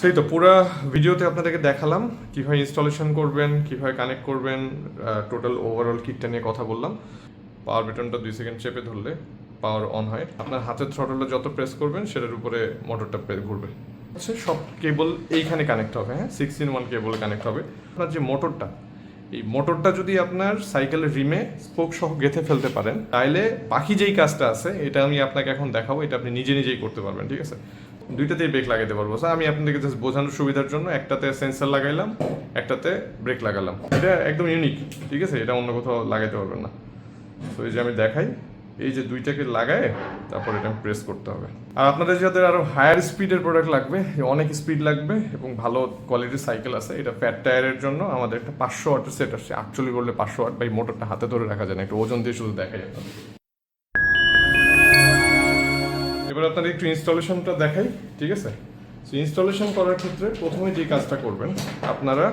সেই তো, পুরো ভিডিওতে আপনাদেরকে দেখালাম কীভাবে ইনস্টলেশন করবেন, কীভাবে কানেক্ট করবেন টোটাল ওভারঅল কিটটা নিয়ে কথা বললাম। পাওয়ার বাটনটা দুই সেকেন্ড চেপে ধরলে পাওয়ার অন হয়। আপনার হাতের থ্রটলটা যত প্রেস করবেন, সেটার উপরে মোটরটা ঘুরবে। হচ্ছে সব কেবল এইখানে কানেক্ট হবে হ্যাঁ? Six in one cable connect হবে। আপনার যে মোটরটা এই মোটরটা যদি আপনার সাইকেলের রিমে স্পোক সহ গেঁথে ফেলতে পারেন তাহলে বাকি যেই কাজটা আছে, এটা আমি আপনাকে এখন দেখাবো, এটা আপনি নিজে নিজেই করতে পারবেন, ঠিক আছে? দুইটাতেই ব্রেক লাগাতে পারব। স্যার আমি আপনাদেরকে জাস্ট বোঝানোর সুবিধার জন্য একটাতে সেন্সার লাগাইলাম, একটাতে ব্রেক লাগালাম। এটা একদম ইউনিক ঠিক আছে? এটা অন্য কোথাও লাগাইতে পারবেন না। তো এই যে আমি দেখাই, এই যে দুইটাকে লাগায় তারপর এটা প্রেস করতে হবে। আর আপনাদের যাদের আরও হায়ার স্পিডের প্রোডাক্ট লাগবে, অনেক স্পিড লাগবে এবং ভালো কোয়ালিটির সাইকেল আছে, এটা ফ্যাট টায়ারের জন্য আমাদের একটা পাঁচশো ওয়াটের সেট আসছে। অ্যাকচুয়ালি করলে পাঁচশো ওয়াট বা এই মোটরটা হাতে ধরে রাখা যায় না, একটু ওজন দিয়ে শুধু দেখা আপনাদের। এবার আপনাদের একটু ইনস্টলেশনটা দেখাই, ঠিক আছে? ইনস্টলেশন করার ক্ষেত্রে প্রথমে যে কাজটা করবেন, আপনারা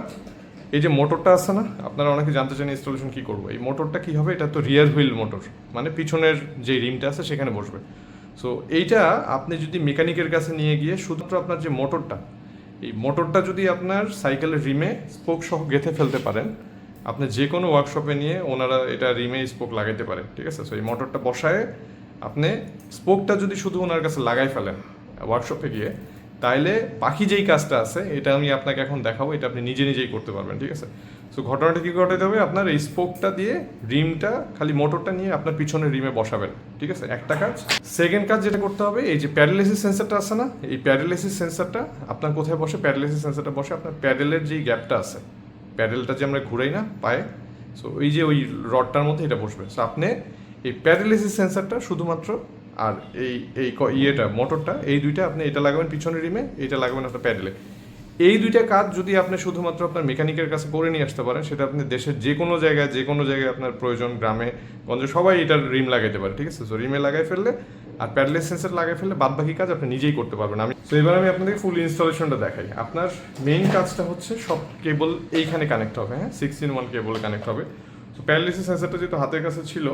এই যে মোটরটা আছে না, আপনারা অনেকে জানতে চান ইনস্টলেশন কি করব। এই মোটরটা কি হবে? এটা তো রিয়ার হুইল মোটর মানে পিছনের যে রিমটা আছে সেখানে বসবে। সো এইটা আপনি যদি মেকানিকের কাছে নিয়ে গিয়ে শুধুমাত্র আপনার যে মোটরটা, এই মোটরটা যদি আপনার সাইকেলের রিমে স্পোক সহ গেঁথে ফেলতে পারেন, আপনি যে কোনো ওয়ার্কশপে নিয়ে ওনারা এটা রিমে স্পোক লাগাইতে পারেন, ঠিক আছে? সো এই মোটরটা বসায় আপনি স্পোকটা যদি শুধু ওনার কাছে লাগাই ফেলেন ওয়ার্কশপে গিয়ে, তাইলে বাকি যেই কাজটা আছে, এটা আমি আপনাকে এখন দেখাবো, এটা আপনি নিজে নিজেই করতে পারবেন, ঠিক আছে? সো ঘটনাটা কি ঘটাতে হবে? আপনার এই স্পোকটা দিয়ে রিমটা, খালি মোটরটা নিয়ে আপনার পিছনে রিমে বসাবেন, ঠিক আছে? একটা কাজ। সেকেন্ড কাজ যেটা করতে হবে, এই যে প্যারালাইসিস সেন্সারটা আছে না, এই প্যারালাইসিস সেন্সারটা, আপনার কোথায় বসে প্যারালাইসিস সেন্সারটা বসে, আপনার প্যাডেলের যেই গ্যাপটা আছে, প্যাডেলটা যে আমরা ঘুরাই না, পায়ে সো ওই যে ওই রডটার মধ্যে এটা বসবে। সো আপনি এই প্যারালাইসিস সেন্সারটা শুধুমাত্র আর এই এই ইয়েটা, মোটরটা, এই দুইটা আপনি এটা লাগাবেন পিছনের রিমে, এটা লাগাবেন আপনার প্যাডেলে। এই দুইটা কাজ যদি আপনি শুধুমাত্র আপনার মেকানিকের কাছে করে নিয়ে আসতে পারেন, সেটা আপনি দেশের যে কোনো জায়গায়, যে কোনো জায়গায় আপনার প্রয়োজন, গ্রামে, গঞ্জে, সবাই এটার রিম লাগাইতে পারে, ঠিক আছে? সো রিমে লাগাই ফেললে আর প্যাডলেস সেন্সার লাগাই ফেললে বাদ বাকি কাজ আপনি নিজেই করতে পারবেন। আমি তো এবার আমি আপনাদের ফুল ইনস্টলেশনটা দেখাই। আপনার মেইন কাজটা হচ্ছে সব কেবল এইখানে কানেক্ট হবে হ্যাঁ? Six in one cable connect হবে। প্যারালিসিস সেন্সারটা যেহেতু হাতের কাছে ছিল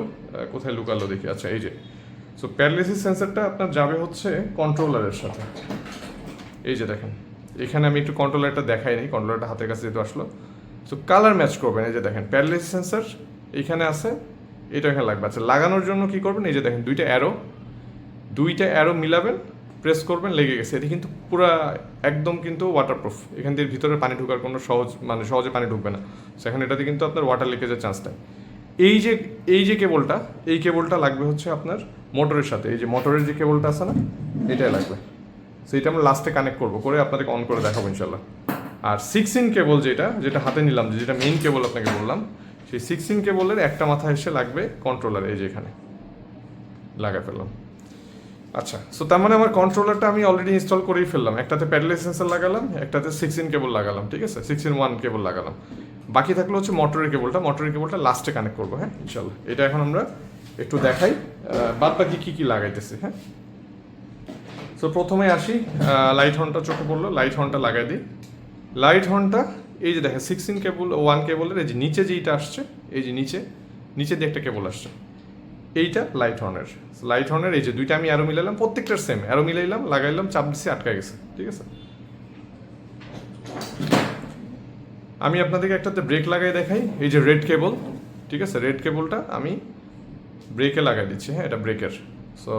কোথায় লুকালো দেখি? আচ্ছা এই যে। সো প্যারালিসিস সেন্সারটা আপনার যাবে হচ্ছে কন্ট্রোলারের সাথে। এই যে দেখেন, এখানে আমি একটু কন্ট্রোলারটা দেখাই নি কন্ট্রোলারটা হাতের কাছে যেহেতু আসলো। সো কালার ম্যাচ করবেন, এই যে দেখেন প্যারালাইসিস সেন্সার এখানে আছে, এটা এখানে লাগবে। আচ্ছা লাগানোর জন্য কি করবেন? এই যে দেখেন, দুইটা অ্যারো দুইটা অ্যারো মিলাবেন প্রেস করবেন, লেগে গেছে। এটা কিন্তু পুরো একদম কিন্তু ওয়াটারপ্রুফ এখান দিয়ে ভিতরে পানি ঢোকার কোনো সহজ মানে সহজে পানি ঢুকবে না। সেখানে এটাতে কিন্তু আপনার ওয়াটার লিকেজের চান্স নেই। এই যে এই যে কেবলটা, এই কেবলটা লাগবে হচ্ছে আপনার মোটরের সাথে। এই যে মোটরের যে কেবলটা আছে না, এটাই লাগবে। সেইটা আমরা লাস্টে কানেক্ট করব, করে আপনাদেরকে অন করে দেখাবো ইনশাল্লাহ আর সিক্স ইন কেবল যেটা যেটা হাতে নিলাম, যেটা মেইন কেবল আপনাকে বললাম, সেই সিক্স ইন কেবলের একটা মাথা এসে লাগবে কন্ট্রোলার এই যে এখানে। লাগা ফেললাম। আচ্ছা সো তার মানে আমার কন্ট্রোলারটা আমি অলরেডি ইনস্টল করেই ফেললাম। একটাতে প্যাডলেস সেন্সার লাগালাম, একটাতে সিক্স ইন কেবল লাগালাম, ঠিক আছে? সিক্স ইন ওয়ান কেবল লাগালাম। বাকি থাকল হচ্ছে মোটরের কেবলটা মোটরের কেবলটা লাস্টে কানেক্ট করব হ্যাঁ? ইনশাল্লাহ। এটা এখন আমরা একটু দেখাই। বাদ বাকি কী কী লাগাইতেছি হ্যাঁ? সো প্রথমে আসি লাইট হর্নটা চোখে পড়ল। লাইট হর্নটা লাগাই দিই। লাইট হর্নটা এই যে দেখেন সিক্স ইন কেবল ওয়ান কেবলের এই যে নিচে যেইটা আসছে, এই যে নিচে নিচে দিয়ে একটা কেবল আসছে। এইটা লাইট হর্নের লাইট হর্নের এই যে দুইটা আমি অ্যারো মিলাইলাম, প্রত্যেকটার সেম অ্যারো মিলাইলাম, লাগাইলাম, চাপ দিছি আটকা গেছে। ঠিক আছে? আমি আপনাদেরকে একটাতে ব্রেক লাগাই দেখাই। এই যে রেড কেবল ঠিক আছে? রেড কেবলটা আমি ব্রেকে লাগাই দিচ্ছি হ্যাঁ? এটা ব্রেকের সো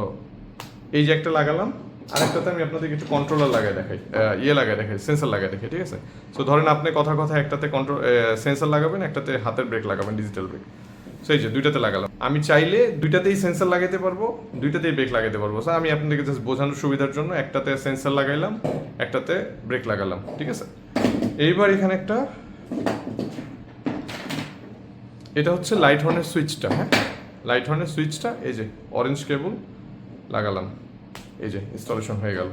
এই যে একটা লাগালাম, আরেকটাতে আমি আপনাদেরকে একটু কন্ট্রোলার লাগাই দেখাই ইয়ে লাগাই দেখাই সেন্সার লাগাই দেখাই, ঠিক আছে? সো ধরেন আপনি কথা কথা একটাতে কন্ট্রোল সেন্সার লাগাবেন, একটাতে হাতের ব্রেক লাগাবেন ডিজিটাল ব্রেক সেই যে, দুইটাতে লাগালাম। আমি চাইলে দুইটাতেই সেন্সার লাগাইতে পারব, দুইটাতেই ব্রেক লাগাইতে পারব। স্যার আমি আপনাদেরকে জাস্ট বোঝানোর সুবিধার জন্য একটাতে সেন্সার লাগাইলাম, একটাতে ব্রেক লাগালাম, ঠিক আছে? এইবার এখানে একটা, এটা হচ্ছে লাইট হর্নের সুইচটা হ্যাঁ? লাইট হর্নের সুইচটা এই যে অরেঞ্জ কেবল লাগালাম। এই যে ইনস্টলেশন হয়ে গেল।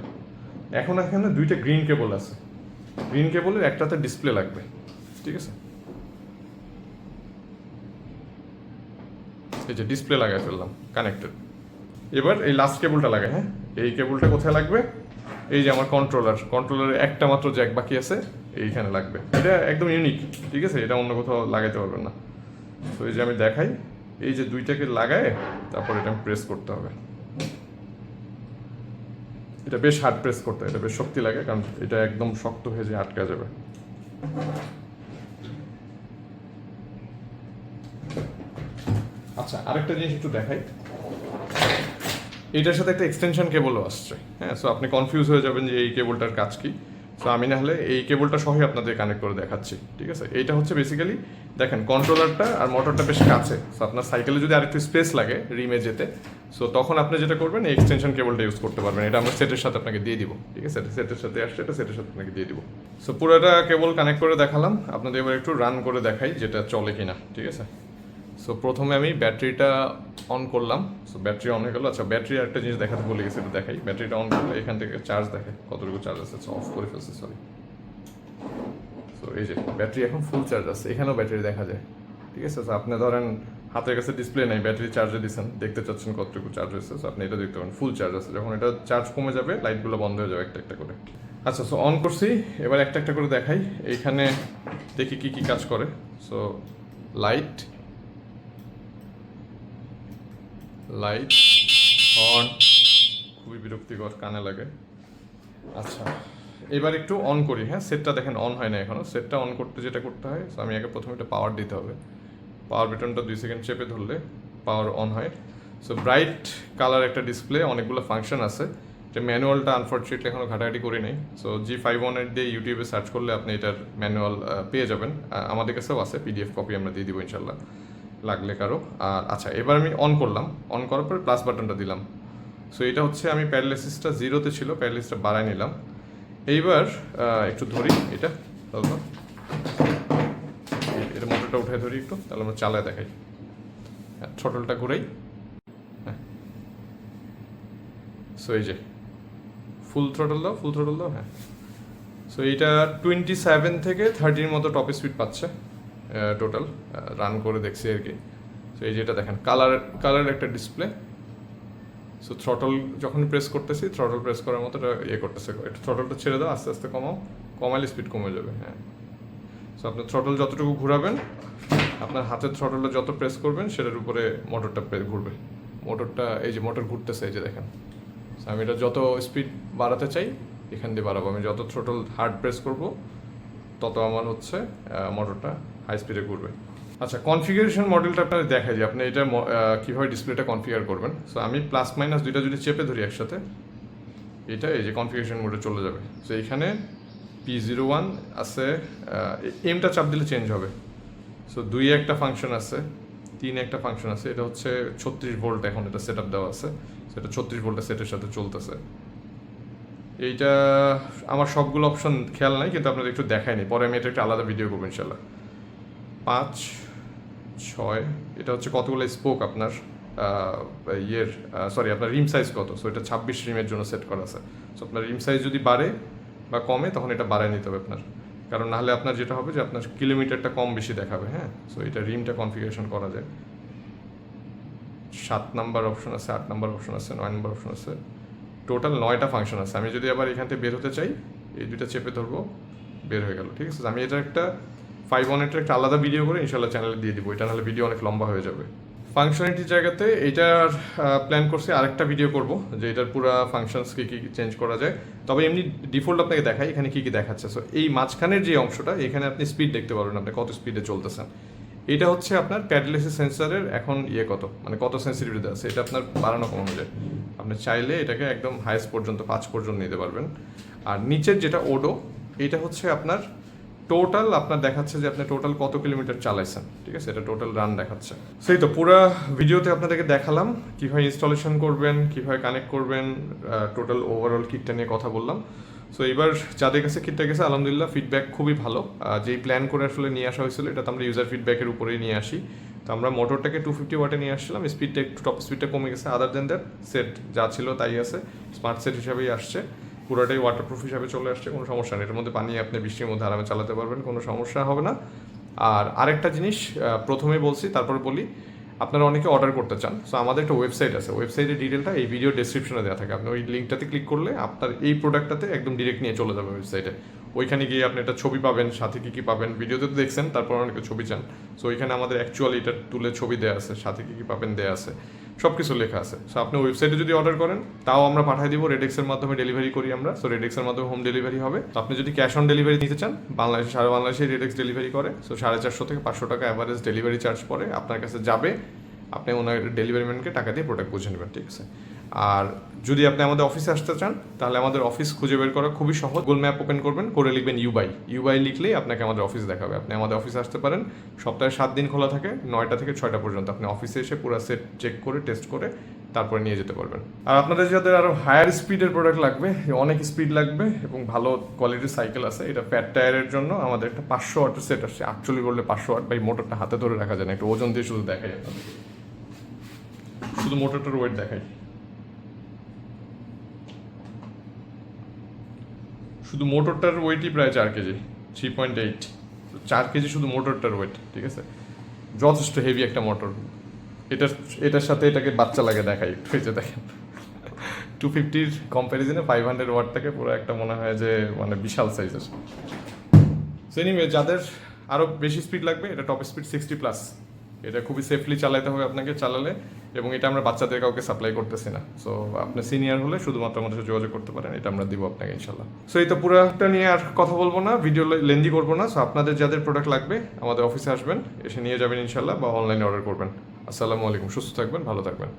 এখন এখানে দুইটা গ্রিন কেবল আছে। গ্রিন কেবলের একটাতে ডিসপ্লে লাগবে, ঠিক আছে? এই যে ডিসপ্লে লাগাই ফেললাম কানেক্টেড এবার এই লাস্ট কেবলটা লাগাই হ্যাঁ? এই কেবলটা কোথায় লাগবে? এই যে আমার কন্ট্রোলার কন্ট্রোলারের একটা মাত্র জ্যাক বাকি আছে এইখানে লাগবে। এটা একদম ইউনিক ঠিক আছে? এটা অন্য কোথাও লাগাইতে পারবেন না। তো এই যে আমি দেখাই এই যে দুইটাকে লাগায় তারপর এটা আমি প্রেস করতে হবে। এটা বেশ হার্ড প্রেস করতে হয়, এটা বেশ শক্তি লাগে কারণ এটা একদম শক্ত হয়ে যে আটকা যাবে। আচ্ছা আরেকটা জিনিস একটু দেখাই। এটার সাথে একটা এক্সটেনশন কেবলও আসছে। হ্যাঁ সো আপনি কনফিউজ হয়ে যাবেন যে এই কেবলটার কাজ কি। সো আমি না হলে এই কেবলটা সহই আপনাদের কানেক্ট করে দেখাচ্ছি, ঠিক আছে? এইটা হচ্ছে বেসিক্যালি দেখেন কন্ট্রোলারটা আর মোটরটা বেশ কাছে। সো আপনার সাইকেলে যদি আরেকটু স্পেস লাগে রিমে যেতে সো তখন আপনি যেটা করবেন, এই এক্সটেনশন কেবলটা ইউজ করতে পারবেন। এটা আমরা সেটের সাথে আপনাকে দিয়ে দিব, ঠিক আছে? সেটের সাথে আসছে, এটা সেটের সাথে আপনাকে দিয়ে দিব। সো পুরোটা কেবল কানেক্ট করে দেখালাম। আপনাদের এবার একটু রান করে দেখাই যেটা চলে কিনা, ঠিক আছে? সো প্রথমে আমি ব্যাটারিটা অন করলাম। সো ব্যাটারি অন হয়ে গেলো। আচ্ছা ব্যাটারি একটা জিনিস দেখাতে ভুলে গেছি এটা দেখাই। ব্যাটারিটা অন করলে এখান থেকে চার্জ দেখে, কতটুকু চার্জ আছে। অফ করে ফেলছে সরি সো এই যে, ব্যাটারি এখন ফুল চার্জ আছে। এখানেও ব্যাটারি দেখা যায়। ঠিক আছে? তো আপনি ধরেন হাতের কাছে ডিসপ্লে নেই, ব্যাটারি চার্জে দিচ্ছেন দেখতে চাচ্ছেন কতটুকু চার্জ হয়েছে। সো আপনি এটা দেখতে পাবেন ফুল চার্জ আছে। যখন এটা চার্জ কমে যাবে লাইটগুলো বন্ধ হয়ে যাবে একটা একটা করে। আচ্ছা সো অন করছি। এবার একটা একটা করে দেখাই। এইখানে দেখি কি কি কাজ করে। সো লাইট লাইট হর্ন খুবই বিরক্তিকর, কানে লাগে। আচ্ছা এবার একটু অন করি হ্যাঁ? সেটটা দেখেন অন হয় না এখনও সেটটা অন করতে যেটা করতে হয়, so আমি আগে প্রথমে একটা পাওয়ার দিতে হবে। পাওয়ার বেটনটা দুই সেকেন্ড চেপে ধরলে পাওয়ার অন হয়। সো ব্রাইট কালার একটা ডিসপ্লে অনেকগুলো ফাংশন আছে। যে ম্যানুয়ালটা আনফর্চুনেটলি এখনও ঘাটাঘাটি করি নেই। সো জি ফাইভ ওয়ানের দিয়ে ইউটিউবে সার্চ করলে আপনি এটার ম্যানুয়াল পেয়ে যাবেন। আমাদের কাছেও আছে পিডিএফ কপি আমরা দিয়ে দিব ইনশাল্লাহ লাগলে কারও। আর আচ্ছা এবার আমি অন করলাম। অন করার পরে প্লাস বাটনটা দিলাম। সো এটা হচ্ছে আমি প্যারালাইসিসটা জিরোতে ছিল প্যারালাইসিসটা বাড়ায় নিলাম। এইবার একটু ধরি এটা এটা মোটরটা উঠে ধরি একটু, তাহলে আমরা চালায় দেখাই। ছোটলটা ঘুরাই। সো এই যে ফুল থ্রোটল দাও ফুল থ্রোটল দাও হ্যাঁ। সো এইটা টোয়েন্টি সেভেন থেকে থার্টির মতো টপ স্পিড পাচ্ছে। টোটাল রান করে দেখছি আর কি। সো এই যেটা দেখেন কালার কালার একটা ডিসপ্লে সো থ্রটল যখন প্রেস করতেছি থ্রটল প্রেস করার মতো এটা ইয়ে করতেছে। একটু থ্রটলটা ছেড়ে দাও, আস্তে আস্তে কমাও কমালে স্পিড কমে যাবে হ্যাঁ। সো আপনার থ্রটল যতটুকু ঘুরাবেন, আপনার হাতের থ্রটলটা যত প্রেস করবেন, সেটার উপরে মোটরটা ঘুরবে। মোটরটা এই যে মোটর ঘুরতেছে, এই যে দেখেন। আমি এটা যত স্পিড বাড়াতে চাই, এখান দিয়ে বাড়াবো। আমি যত থ্রোটল হার্ড প্রেস করব তত আমার হচ্ছে মোটরটা হাই স্পিডে ঘুরবে। আচ্ছা কনফিগারেশন মডেলটা আপনার দেখাই যে আপনি এটা কীভাবে ডিসপ্লেটা কনফিগার করবেন। সো আমি প্লাস মাইনাস দুইটা যদি চেপে ধরি একসাথে, এটা এই যে কনফিগারেশন মোডে চলে যাবে। সো এখানে পি জিরো ওয়ান আছে এমটা চাপ দিলে চেঞ্জ হবে। সো দুই একটা ফাংশন আছে, তিন একটা ফাংশন আছে। এটা হচ্ছে ছত্রিশ ভোল্ট এখন এটা সেট আপ দেওয়া আছে। সেটা ছত্রিশ ভোল্টের সেটের সাথে চলতেছে। এইটা আমার সবগুলো অপশন খেয়াল নাই, কিন্তু আপনাদের একটু দেখায়নি পরে আমি এটা একটা আলাদা ভিডিও করব ইনশাল্লাহ পাঁচ, ছয়, এটা হচ্ছে কতগুলো স্পোক আপনার ইয়ের সরি আপনার রিম সাইজ কত? সো এটা ছাব্বিশ রিমের জন্য সেট করা আছে। সো আপনার রিম সাইজ যদি বাড়ে বা কমে, তখন এটা বাড়ায় নিতে হবে আপনার। কারণ নাহলে আপনার যেটা হবে যে, আপনার কিলোমিটারটা কম বেশি দেখাবে হ্যাঁ? সো এটা রিমটা কনফিগারেশন করা যায়। সাত নাম্বার অপশন আছে, আট নাম্বার অপশন আছে, নয় নাম্বার অপশন আছে। টোটাল নয়টা ফাংশন আছে। আমি যদি আবার এখান থেকে বের হতে চাই, এই দুইটা চেপে ধরবো, বের হয়ে গেল, ঠিক আছে? আমি এটা একটা ফাইভ ওয়ানেটের একটা আলাদা ভিডিও করে ইনশাল্লাহ চ্যানেলে দিয়ে দিব। এটা নাহলে ভিডিও অনেক লম্বা হয়ে যাবে। ফাংশনালিটির জায়গাতে এটার প্ল্যান করছি আরেকটা ভিডিও করব, যে এটার পুরো ফাংশনস কী কী চেঞ্জ করা যায়। তবে এমনি ডিফল্ট আপনাকে দেখায় এখানে কী কী দেখাচ্ছে। সো এই মাঝখানের যে অংশটা, এখানে আপনি স্পিড দেখতে পারবেন আপনি কত স্পিডে চলতেছেন। এটা হচ্ছে আপনার প্যাডলেসি সেন্সারের এখন ইয়ে কত? মানে কত সেন্সিটিভিটি আছে? এটা আপনার বাড়ানো কমানো যায় আপনি চাইলে এটাকে একদম হাইস্ট পর্যন্ত, পাঁচ পর্যন্ত নিতে পারবেন। আর নিচের যেটা ওডো, এটা হচ্ছে আপনার টোটাল আপনার দেখাচ্ছে যে আপনি টোটাল কত কিলোমিটার চালাইছেন। ঠিক আছে? এটা টোটাল রান দেখাচ্ছে। সেই তো, পুরো ভিডিওতে আপনাদেরকে দেখালাম কীভাবে ইনস্টলেশন করবেন, কীভাবে কানেক্ট করবেন টোটাল ওভারঅল কিটটা নিয়ে কথা বললাম। সো এবার যাদের কাছে কিটটা গেছে, আলহামদুলিল্লাহ ফিডব্যাক খুবই ভালো। যেই প্ল্যান করে আসলে নিয়ে আসা হয়েছিল, এটা তো আমরা ইউজার ফিডব্যাকের উপরেই নিয়ে আসি। তো আমরা মোটরটাকে টু ফিফটি ওয়াটে নিয়ে আসছিলাম স্পিডটা একটু টপ স্পিডটা কমে গেছে। আদার দেন দ্যাট সেট যা ছিল তাই আছে স্মার্ট সেট হিসাবেই আসছে। পুরোটাই ওয়াটারপ্রুফ হিসাবে চলে আসছে, কোনো সমস্যা নেই। এর মধ্যে পানি আপনি বৃষ্টির মধ্যে আরামে চালাতে পারবেন, কোনো সমস্যা হবে না। আর আরেকটা জিনিস প্রথমে বলছি, তারপরে বলি আপনারা অনেকে অর্ডার করতে চান সো আমাদের একটা ওয়েবসাইট আছে ওয়েবসাইটের ডিটেলটা এই ভিডিও ডিসক্রিপশনে দেওয়া থাকে। আপনি ওই লিঙ্কটাতে ক্লিক করলে আপনার এই প্রোডাক্টটাতে একদম ডিরেক্ট নিয়ে চলে যাবে ওয়েবসাইটে ওইখানে গিয়ে আপনি একটা ছবি পাবেন, সাথে কী কী পাবেন, ভিডিওতে তো দেখছেন, তারপর অনেকে ছবি চান। সো ওইখানে আমাদের অ্যাকচুয়ালি এটা তুলে ছবি দেওয়া আছে, সাথে কী কী পাবেন দেওয়া আছে সব কিছু লেখা আছে। সো আপনি ওয়েবসাইটে যদি অর্ডার করেন, তাও আমরা পাঠিয়ে দিব রেডেক্সের মাধ্যমে ডেলিভারি করি আমরা। সো রেডেক্সের মাধ্যমে হোম ডেলিভারি হবে। তো আপনি যদি ক্যাশ অন ডেলিভারি নিতে চান, বাংলাদেশে, সারা বাংলাদেশে রেডেক্স ডেলিভারি করে। সো সাড়ে চারশো থেকে পাঁচশো টাকা অ্যাভারেজ ডেলিভারি চার্জ পড়ে আপনার কাছে যাবে। আপনি ওনার ডেলিভারি ম্যানকে টাকা দিয়ে প্রোডাক্ট বুঝে নেবেন, ঠিক আছে? আর যদি আপনি আমাদের অফিসে আসতে চান, তাহলে আমাদের অফিস খুঁজে বের করা খুবই সহজ। গুগল ম্যাপ ওপেন করবেন, করে লিখবেন ইউবাই ইউবাই লিখলেই আপনাকে আমাদের অফিস দেখাবে। আপনি আমাদের অফিসে আসতে পারেন, সপ্তাহে সাত দিন খোলা থাকে, নয়টা থেকে ছয়টা পর্যন্ত। আপনি অফিসে এসে পুরো সেট চেক করে টেস্ট করে তারপরে নিয়ে যেতে পারবেন। আর আপনাদের যাদের আরও হায়ার স্পিডের প্রোডাক্ট লাগবে, অনেক স্পিড লাগবে এবং ভালো কোয়ালিটির সাইকেল আছে, এটা প্যাড টায়ারের জন্য আমাদের একটা পাঁচশো ওয়াটের সেট আসছে। আটচল্লিশ করলে পাঁচশো ওয়াট বা মোটরটা হাতে ধরে রাখা যায় না, একটু ওজন দিয়ে শুধু দেখা আপনাদেরকে। শুধু মোটরটার ওয়েট দেখাই। শুধু মোটরটার ওয়েটই প্রায় চার কেজি থ্রি পয়েন্ট এইট চার কেজি শুধু মোটরটার ওয়েট ঠিক আছে? যথেষ্ট হেভি একটা মোটর এটার এটার সাথে এটাকে বাচ্চা লাগে দেখাই, একটু যে দেখেন। টু ফিফটির কম্প্যারিজনে ফাইভ হান্ড্রেড ওয়াটটাকে পুরো একটা মনে হয় যে মানে বিশাল সাইজের এনিওয়ে যাদের আরও বেশি স্পিড লাগবে, এটা টপ স্পিড সিক্সটি প্লাস এটা খুবই সেফলি চালাতে হবে আপনাকে চালালে এবং এটা আমরা বাচ্চাদের কাউকে সাপ্লাই করতেছি না। সো আপনি সিনিয়র হলে শুধুমাত্র আমাদের সাথে যোগাযোগ করতে পারেন, এটা আমরা দিব আপনাকে ইনশাল্লাহ সো এই তো পুরোটা নিয়ে আর কথা বলব না ভিডিও লেন্দি করব না। সো আপনাদের যাদের প্রোডাক্ট লাগবে, আমাদের অফিসে আসবেন, এসে নিয়ে যাবেন ইনশাল্লাহ বা অনলাইনে অর্ডার করবেন। আসসালামু আলাইকুম, সুস্থ থাকবেন, ভালো থাকবেন।